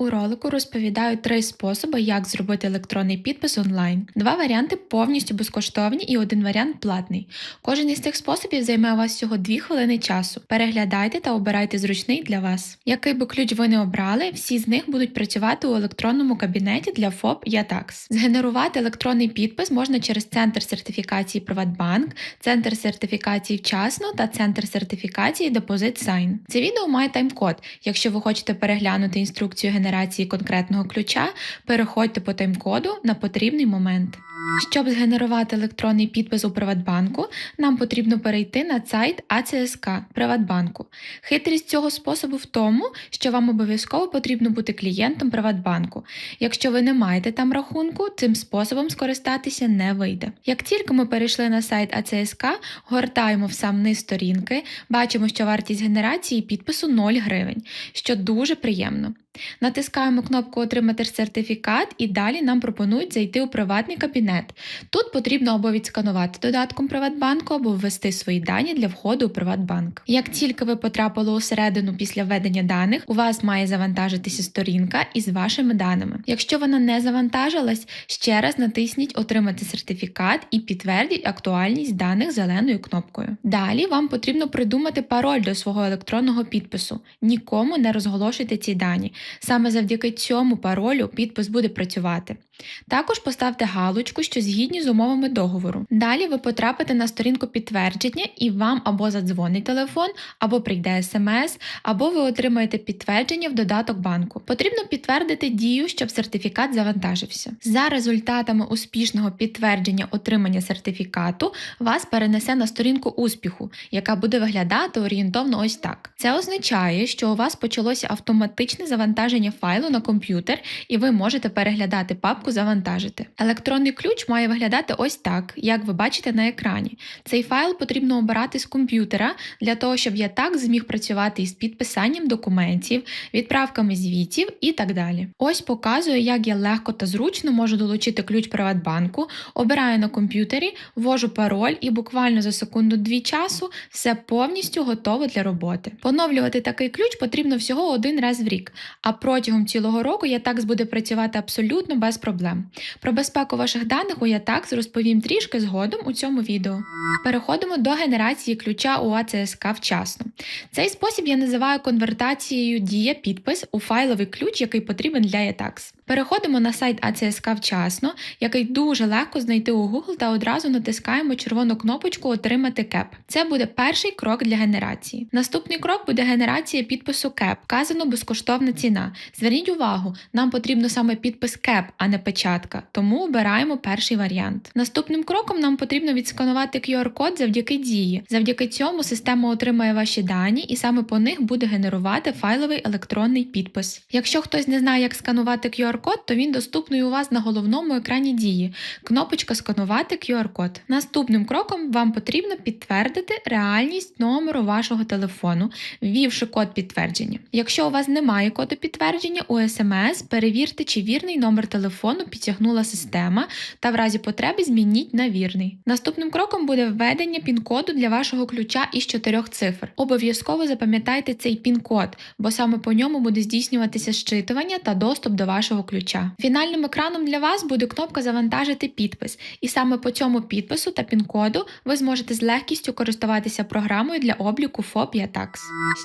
У ролику розповідаю три способи, як зробити електронний підпис онлайн. Два варіанти повністю безкоштовні і один варіант платний. Кожен із цих способів займе у вас всього 2 хвилини часу. Переглядайте та обирайте зручний для вас. Який би ключ ви не обрали, всі з них будуть працювати у електронному кабінеті для ФОП Ятакс. Згенерувати електронний підпис можна через центр сертифікації Приватбанк, центр сертифікації вчасно та центр сертифікації Депозит Сайн. Це відео має тайм-код. Якщо ви хочете переглянути інструкцію генерації конкретного ключа, переходьте по тайм-коду на потрібний момент. Щоб згенерувати електронний підпис у Приватбанку, нам потрібно перейти на сайт АЦСК Приватбанку. Хитрість цього способу в тому, що вам обов'язково потрібно бути клієнтом Приватбанку. Якщо ви не маєте там рахунку, цим способом скористатися не вийде. Як тільки ми перейшли на сайт АЦСК, гортаємо в сам низ сторінки, бачимо, що вартість генерації підпису 0 гривень, що дуже приємно. Натискаємо кнопку Отримати сертифікат і далі нам пропонують зайти у приватний кабінет. Тут потрібно або відсканувати додатком Приватбанку, або ввести свої дані для входу у Приватбанк. Як тільки ви потрапили усередину після введення даних, у вас має завантажитися сторінка із вашими даними. Якщо вона не завантажилась, ще раз натисніть Отримати сертифікат і підтвердіть актуальність даних зеленою кнопкою. Далі вам потрібно придумати пароль до свого електронного підпису. Нікому не розголошуйте ці дані. Саме завдяки цьому паролю підпис буде працювати. Також поставте галочку, що згідні з умовами договору. Далі ви потрапите на сторінку підтвердження і вам або задзвонить телефон, або прийде смс, або ви отримаєте підтвердження в додаток банку. Потрібно підтвердити дію, щоб сертифікат завантажився. За результатами успішного підтвердження отримання сертифікату вас перенесе на сторінку успіху, яка буде виглядати орієнтовно ось так. Це означає, що у вас почалося автоматичне завантаження файлу на комп'ютер, і ви можете переглядати папку Завантажити. Електронний ключ має виглядати ось так, як ви бачите на екрані. Цей файл потрібно обирати з комп'ютера для того, щоб я так зміг працювати із підписанням документів, відправками звітів і так далі. Ось показую, як я легко та зручно можу долучити ключ Приватбанку, обираю на комп'ютері, ввожу пароль і буквально за секунду-дві часу все повністю готово для роботи. Поновлювати такий ключ потрібно всього один раз в рік, а протягом цілого року я так буде працювати абсолютно без проблем. Про безпеку ваших даних у Ятакс розповім трішки згодом у цьому відео. Переходимо до генерації ключа у АЦСК вчасно. Цей спосіб я називаю конвертацією дія підпис у файловий ключ, який потрібен для Ятакс. Переходимо на сайт АЦСК вчасно, який дуже легко знайти у Google та одразу натискаємо червону кнопочку Отримати КЕП. Це буде перший крок для генерації. Наступний крок буде генерація підпису КЕП. Вказано безкоштовна ціна. Зверніть увагу, нам потрібно саме підпис КЕП, а не печатка, тому обираємо перший варіант. Наступним кроком нам потрібно відсканувати QR-код завдяки дії. Завдяки цьому система отримає ваші дані і саме по них буде генерувати файловий електронний підпис. Якщо хтось не знає, як сканувати QR-код, то він доступний у вас на головному екрані дії. Кнопочка Сканувати QR-код. Наступним кроком вам потрібно підтвердити реальність номеру вашого телефону, ввівши код підтвердження. Якщо у вас немає коду підтвердження у SMS, перевірте, чи вірний номер телефону підтягнула система, та в разі потреби змініть на вірний. Наступним кроком буде введення пін-коду для вашого ключа із чотирьох цифр. Обов'язково запам'ятайте цей пін-код, бо саме по ньому буде здійснюватися щитування та доступ до вашого ключа. Фінальним екраном для вас буде кнопка Завантажити підпис, і саме по цьому підпису та пін-коду ви зможете з легкістю користуватися програмою для обліку FOP Yatax.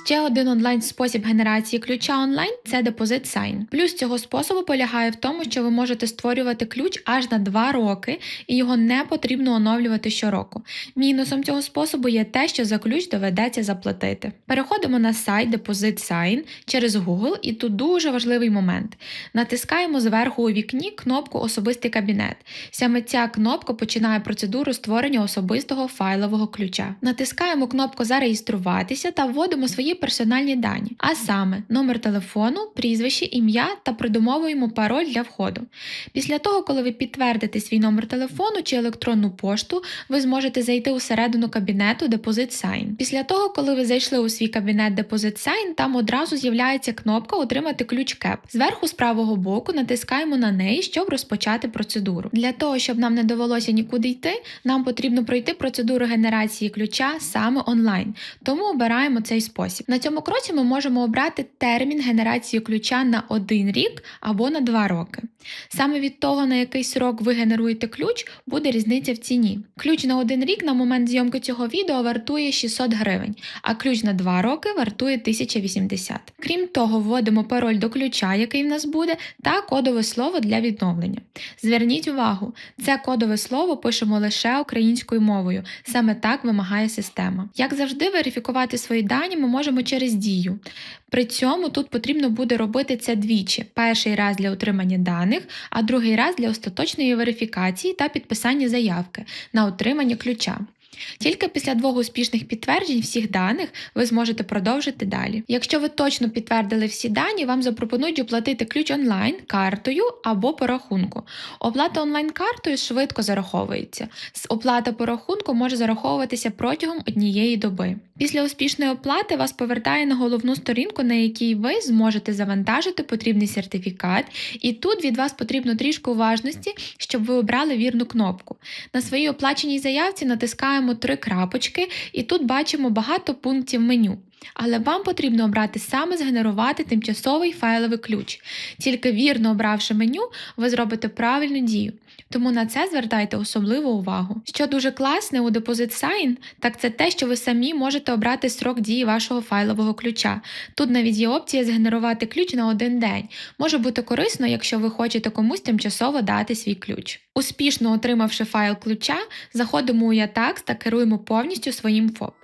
Ще один онлайн спосіб генерації ключа онлайн це депозит Sign. Плюс цього способу полягає в тому, що ви можете створювати ключ аж на 2 роки, і його не потрібно оновлювати щороку. Мінусом цього способу є те, що за ключ доведеться заплатити. Переходимо на сайт Deposit Sign через Google, і тут дуже важливий момент. Натискаємо зверху у вікні кнопку Особистий кабінет. Саме ця кнопка починає процедуру створення особистого файлового ключа. Натискаємо кнопку Зареєструватися та вводимо свої персональні дані, а саме номер телефону, прізвище, ім'я та придумовуємо пароль для входу. Після того, коли ви підтвердите свій номер телефону чи електронну пошту, ви зможете зайти у середину кабінету Deposit Sign. Після того, коли ви зайшли у свій кабінет Deposit Sign, там одразу з'являється кнопка Отримати ключ КЕП. Зверху з правого боку натискаємо на неї, щоб розпочати процедуру. Для того, щоб нам не довелося нікуди йти, нам потрібно пройти процедуру генерації ключа саме онлайн, тому обираємо цей спосіб. На цьому кроці ми можемо обрати термін генерації верифікацію ключа на один рік або на два роки. Саме від того, на який срок ви генеруєте ключ, буде різниця в ціні. Ключ на один рік на момент зйомки цього відео вартує 600 гривень, а ключ на два роки вартує 1080. Крім того, вводимо пароль до ключа, який в нас буде, та кодове слово для відновлення. Зверніть увагу, це кодове слово пишемо лише українською мовою. Саме так вимагає система. Як завжди, верифікувати свої дані ми можемо через дію. При цьому тут потрібно буде робити це двічі: перший раз для отримання даних, а другий раз для остаточної верифікації та підписання заявки на отримання ключа. Тільки після двох успішних підтверджень всіх даних ви зможете продовжити далі. Якщо ви точно підтвердили всі дані, вам запропонують оплатити ключ онлайн картою або по рахунку. Оплата онлайн картою швидко зараховується. Оплата по рахунку може зараховуватися протягом однієї доби. Після успішної оплати вас повертає на головну сторінку, на якій ви зможете завантажити потрібний сертифікат, і тут від вас потрібно трішки уважності, щоб ви обрали вірну кнопку. На своїй оплаченій заявці натискаємо три крапочки, і тут бачимо багато пунктів меню. Але вам потрібно обрати саме згенерувати тимчасовий файловий ключ. Тільки вірно обравши меню, ви зробите правильну дію. Тому на це звертайте особливу увагу. Що дуже класне у Deposit Sign, так це те, що ви самі можете обрати срок дії вашого файлового ключа. Тут навіть є опція згенерувати ключ на один день. Може бути корисно, якщо ви хочете комусь тимчасово дати свій ключ. Успішно отримавши файл ключа, заходимо у Yatax та керуємо повністю своїм ФОП.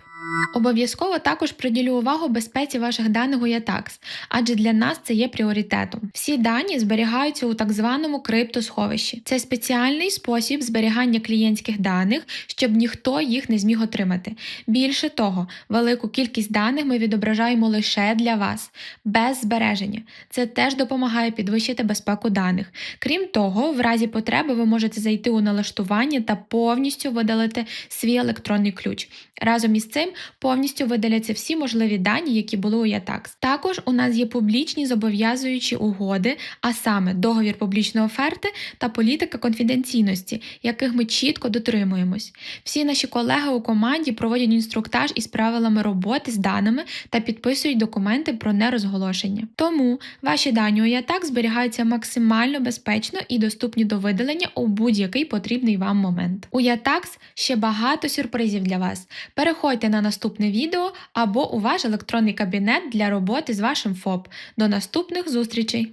Обов'язково також приділю увагу безпеці ваших даних у Yatax, адже для нас це є пріоритетом. Всі дані зберігаються у так званому криптосховищі. Це спеціальний спосіб зберігання клієнтських даних, щоб ніхто їх не зміг отримати. Більше того, велику кількість даних ми відображаємо лише для вас, без збереження. Це теж допомагає підвищити безпеку даних. Крім того, в разі потреби ви можете зайти у налаштування та повністю видалити свій електронний ключ. Разом із цим повністю видаляться всі можливі дані, які були у Yatax. Також у нас є публічні зобов'язуючі угоди, а саме договір публічної оферти та політика конфіденційності, яких ми чітко дотримуємось. Всі наші колеги у команді проводять інструктаж із правилами роботи з даними та підписують документи про нерозголошення. Тому ваші дані у Yatax зберігаються максимально безпечно і доступні до видалення у будь-який потрібний вам момент. У Yatax ще багато сюрпризів для вас. Переходьте на наступне відео або у ваш електронний кабінет для роботи з вашим ФОП. До наступних зустрічей!